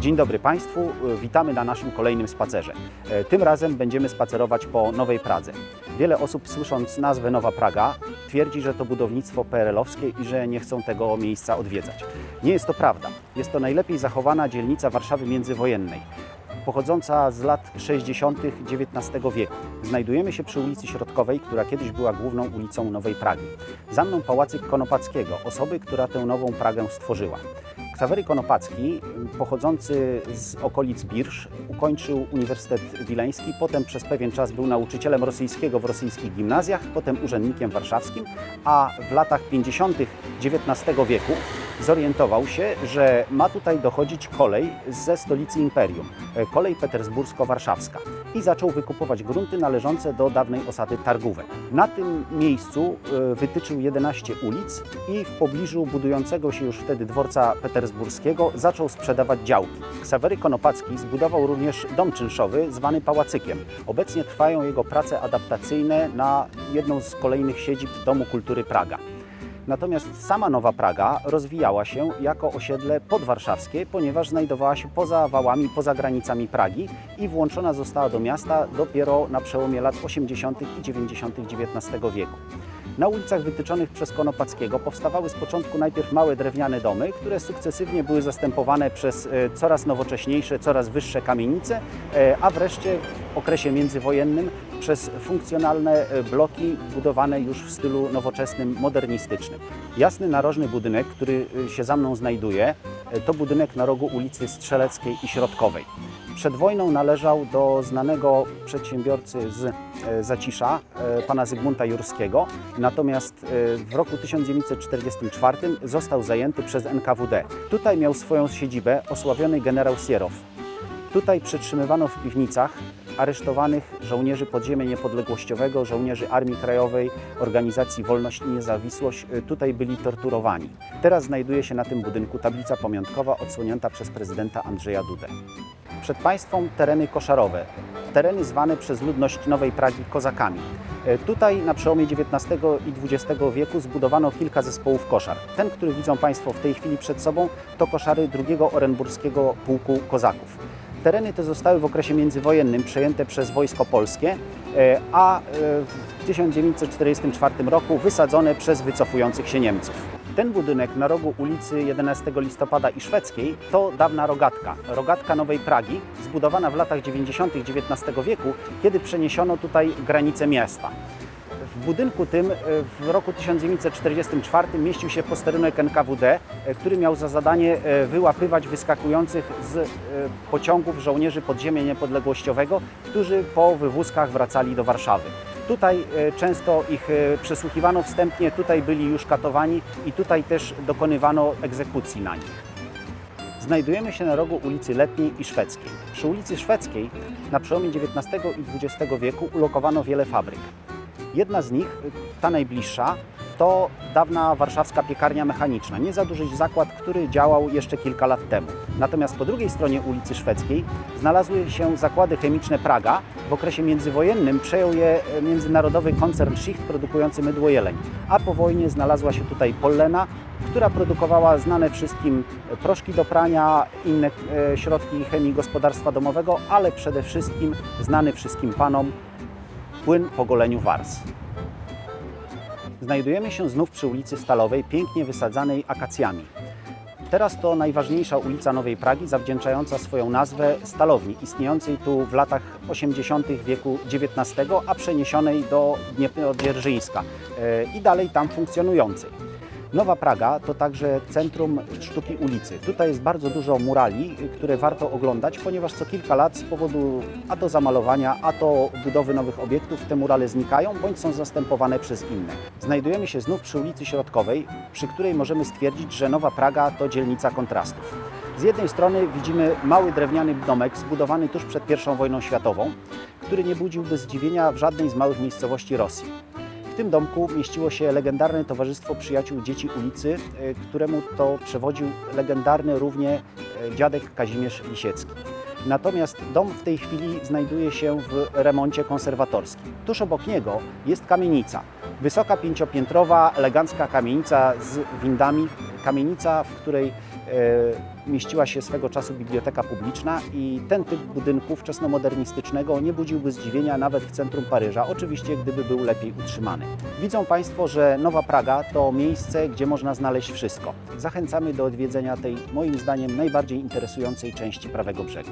Dzień dobry Państwu, witamy na naszym kolejnym spacerze. E, Tym razem będziemy spacerować po Nowej Pradze. Wiele osób słysząc nazwę Nowa Praga twierdzi, że to budownictwo PRL-owskie i że nie chcą tego miejsca odwiedzać. Nie jest to prawda. Jest to najlepiej zachowana dzielnica Warszawy międzywojennej pochodząca z lat 60. XIX wieku. Znajdujemy się przy ulicy Środkowej, która kiedyś była główną ulicą Nowej Pragi. Za mną pałacyk Konopackiego, osoby, która tę Nową Pragę stworzyła. Ksawery Konopacki, pochodzący z okolic Birsz, ukończył Uniwersytet Wileński, potem przez pewien czas był nauczycielem rosyjskiego w rosyjskich gimnazjach, potem urzędnikiem warszawskim, a w latach 50. XIX wieku zorientował się, że ma tutaj dochodzić kolej ze stolicy imperium, e, kolej petersbursko-warszawska i zaczął wykupować grunty należące do dawnej osady Targówek. Na tym miejscu e, wytyczył 11 ulic i w pobliżu budującego się już wtedy dworca petersburskiego zaczął sprzedawać działki. Ksawery Konopacki zbudował również dom czynszowy zwany Pałacykiem. Obecnie trwają jego prace adaptacyjne na jedną z kolejnych siedzib Domu Kultury Praga. Natomiast sama Nowa Praga rozwijała się jako osiedle podwarszawskie, ponieważ znajdowała się poza wałami, poza granicami Pragi i włączona została do miasta dopiero na przełomie lat 80. i 90. XIX wieku. Na ulicach wytyczonych przez Konopackiego powstawały z początku najpierw małe drewniane domy, które sukcesywnie były zastępowane przez e, coraz nowocześniejsze, coraz wyższe kamienice, e, a wreszcie w okresie międzywojennym przez funkcjonalne e, bloki budowane już w stylu nowoczesnym, modernistycznym. Jasny narożny budynek, który się za mną znajduje, to budynek na rogu ulicy Strzeleckiej i Środkowej. Przed wojną należał do znanego przedsiębiorcy z e, Zacisza, e, pana Zygmunta Jurskiego, natomiast e, w roku 1944 został zajęty przez NKWD. Tutaj miał swoją siedzibę osławiony generał Sierow. Tutaj przetrzymywano w piwnicach aresztowanych żołnierzy podziemia niepodległościowego, żołnierzy Armii Krajowej, Organizacji Wolność i Niezawisłość. Y, Tutaj byli torturowani. Teraz znajduje się na tym budynku tablica pamiątkowa odsłonięta przez prezydenta Andrzeja Dudę. Przed państwem tereny koszarowe, tereny zwane przez ludność Nowej Pragi kozakami. E, Tutaj na przełomie XIX i XX wieku zbudowano kilka zespołów koszar. Ten, który widzą Państwo w tej chwili przed sobą, to koszary II Orenburskiego Pułku Kozaków. Tereny te zostały w okresie międzywojennym przejęte przez Wojsko Polskie, e, a e, w 1944 roku wysadzone przez wycofujących się Niemców. Ten budynek na rogu ulicy 11 listopada i Szwedzkiej to dawna rogatka, rogatka Nowej Pragi, zbudowana w latach 90. XIX wieku, kiedy przeniesiono tutaj granice miasta. W budynku tym e, w roku 1944 mieścił się posterunek NKWD, e, który miał za zadanie e, wyłapywać wyskakujących z pociągów żołnierzy podziemia niepodległościowego, którzy po wywózkach wracali do Warszawy. Tutaj często ich przesłuchiwano wstępnie, tutaj byli już katowani i tutaj też dokonywano egzekucji na nich. Znajdujemy się na rogu ulicy Letniej i Szwedzkiej. Przy ulicy Szwedzkiej na przełomie XIX i XX wieku ulokowano wiele fabryk. Jedna z nich, ta najbliższa, to dawna warszawska piekarnia mechaniczna, nie za duży zakład, który działał jeszcze kilka lat temu. Natomiast po drugiej stronie ulicy Szwedzkiej znalazły się zakłady chemiczne Praga. W okresie międzywojennym przejął je e, międzynarodowy koncern Schicht produkujący mydło jeleń, a po wojnie znalazła się tutaj Pollena, która produkowała znane wszystkim proszki do prania, inne e, środki chemii gospodarstwa domowego, ale przede wszystkim znany wszystkim panom płyn po goleniu wars. Znajdujemy się znów przy ulicy Stalowej, pięknie wysadzanej akacjami. Teraz to najważniejsza ulica Nowej Pragi, zawdzięczająca swoją nazwę Stalowni, istniejącej tu w latach 80. wieku XIX, a przeniesionej do Dniepro-Dzierżyńska e, i dalej tam funkcjonującej. Nowa Praga to także centrum sztuki ulicy. Tutaj jest bardzo dużo murali, które warto oglądać, ponieważ co kilka lat z powodu a to zamalowania, a to budowy nowych obiektów te murale znikają bądź są zastępowane przez inne. Znajdujemy się znów przy ulicy Środkowej, przy której możemy stwierdzić, że Nowa Praga to dzielnica kontrastów. Z jednej strony widzimy mały drewniany domek zbudowany tuż przed I wojną światową, który nie budziłby zdziwienia w żadnej z małych miejscowości Rosji. W tym domku mieściło się legendarne Towarzystwo Przyjaciół Dzieci Ulicy, e, któremu to przewodził legendarny równie e, dziadek Kazimierz Lisiecki. Natomiast dom w tej chwili znajduje się w remoncie konserwatorskim. Tuż obok niego jest kamienica. Wysoka pięciopiętrowa, elegancka kamienica z windami. Kamienica, w której mieściła się swego czasu biblioteka publiczna i ten typ budynku wczesnomodernistycznego nie budziłby zdziwienia nawet w centrum Paryża, oczywiście gdyby był lepiej utrzymany. Widzą Państwo, że Nowa Praga to miejsce, gdzie można znaleźć wszystko. Zachęcamy do odwiedzenia tej moim zdaniem najbardziej interesującej części prawego brzegu.